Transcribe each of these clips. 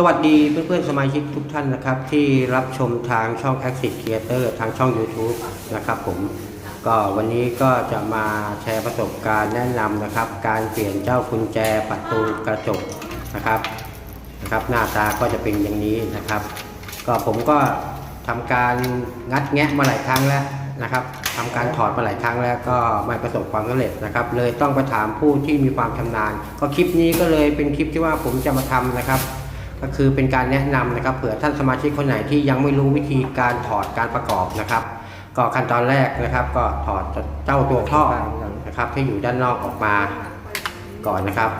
สวัสดีเพื่อนๆสมาชิกทุกท่านนะครับ ที่รับชมทางช่อง Active Creator ทางช่อง YouTube นะครับผมก็วันนี้ก็จะมาแชร์ประสบการณ์แนะนำนะครับ การเปลี่ยนเจ้ากุญแจประตูกระจกนะครับนะครับ หน้าตาก็จะเป็นอย่างนี้นะครับ ก็ผมก็ทำการงัดแงะมาหลายครั้งแล้วนะครับทำการถอดมาหลายครั้งแล้วก็ไม่ประสบความสำเร็จนะครับ เลยต้องไปถามผู้ที่มีความชำนาญ ก็คลิปนี้ก็เลยเป็นคลิปที่ว่าผมจะมาทำนะครับ ก็คือเป็นการแนะนำนะครับเผื่อท่านสมาชิกคนไหนที่ยังไม่รู้วิธีการถอดการประกอบนะครับ ก็ขั้นตอนแรกนะครับ ก็ถอดเจ้าตัวท่อนะครับที่อยู่ด้านนอกออกมาก่อนนะครับ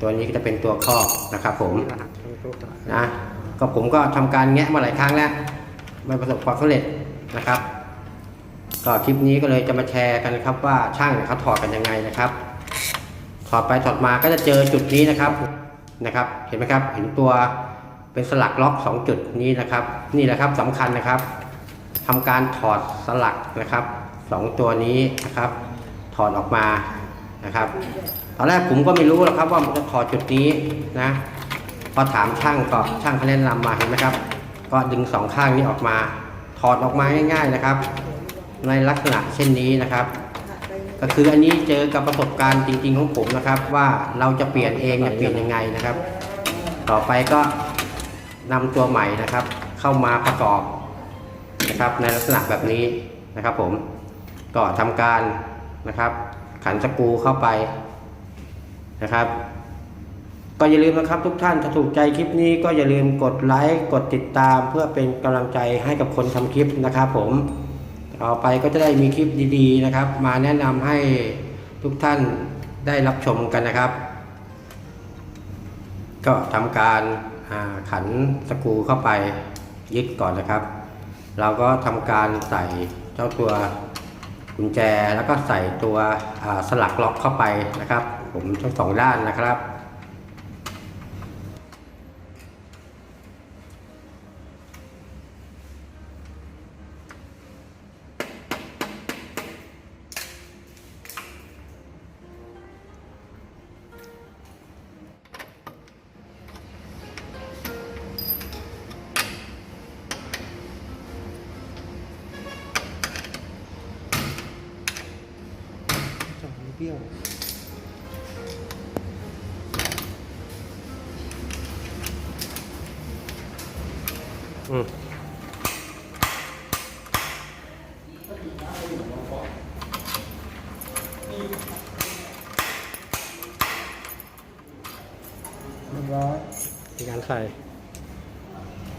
ตัวนี้ก็จะเป็นตัวครอบนะครับ ผมนะก็ผมก็ทำการแงะมาหลายครั้งแล้วไม่ประสบความสำเร็จนะครับ ก็คลิปนี้ก็เลยจะมาแชร์กันครับว่าช่างเขาถอดกันยังไงนะครับ ถอดไปถอดมาก็จะเจอจุดนี้นะครับ นะครับ เห็นไหมครับ เห็นตัวเป็นสลักล็อก 2 จุดนี้นะครับ นี่แหละครับสำคัญนะครับทำการถอดสลักนะครับสองตัวนี้นะครับ ถอดออกมานะครับ ตอนแรกผมก็ไม่รู้หรอกครับว่ามันจะถอดจุดนี้นะ พอถามช่างก็ช่างเขาแนะนำมาเห็นไหมครับ ก็ดึงสองข้างนี้ออกมา ถอดออกมาง่าย ๆนะครับ ในลักษณะเช่นนี้นะครับ ก็คืออันนี้เจอกับประสบการณ์จริง ๆ ของผมนะครับ ว่าเราจะเปลี่ยนเองเนี่ยเปลี่ยนยังไงนะครับ ต่อไปก็นำตัวใหม่นะครับ เข้ามาประกอบนะครับในลักษณะแบบนี้นะครับ ผมก็ทำการนะครับ ขันสกรูเข้าไปนะครับ ก็อย่าลืมนะครับทุกท่านถ้าถูกใจคลิปนี้ก็อย่าลืมกดไลค์กดติดตาม เพื่อเป็นกำลังใจให้กับคนทำคลิปนะครับ ผม ต่อไปก็จะได้มีคลิปดีๆนะครับ มาแนะนำให้ทุกท่านได้รับชมกันนะครับ ก็ทำการขันสกรูเข้าไปยึดก่อนนะครับ เราก็ทำการใส่เจ้าตัวกุญแจแล้วก็ใส่ตัวสลักล็อกเข้าไปนะครับ ผมทั้งสองด้านนะครับ ปรี้ยวอืมเรียบร้อยในการใส่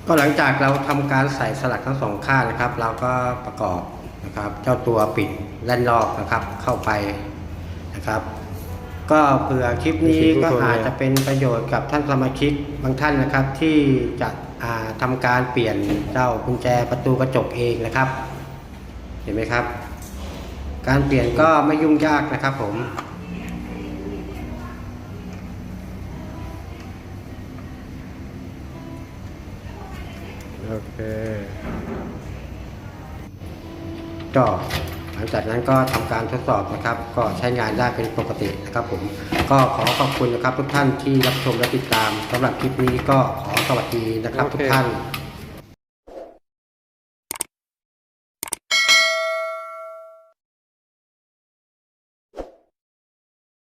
ก็หลังจากเราทำการใส่สลักทั้งสองข้างนะครับ เราก็ประกอบนะครับ เจ้าตัวปิดแล่นรอบนะครับ เข้าไป นะครับ ก็เผื่อคลิปนี้ก็อาจจะเป็นประโยชน์กับท่านสมาชิกบางท่านนะครับ ที่จะอ่าทำการเปลี่ยนเจ้ากุญแจประตูกระจกเองนะครับ เห็นไหมครับ การเปลี่ยนก็ไม่ยุ่งยากนะครับผมโอเคก็ห ลังจากนั้นก็ทำการทดสอบนะครับ ก็ใช้งานได้เป็นปกตินะครับผมก็ขอขอบคุณนะครับทุกท่านที่รับชมและติดตามสำหรับคลิปนี้ก็ขอสวัสดีนะครับ ทุกท่าน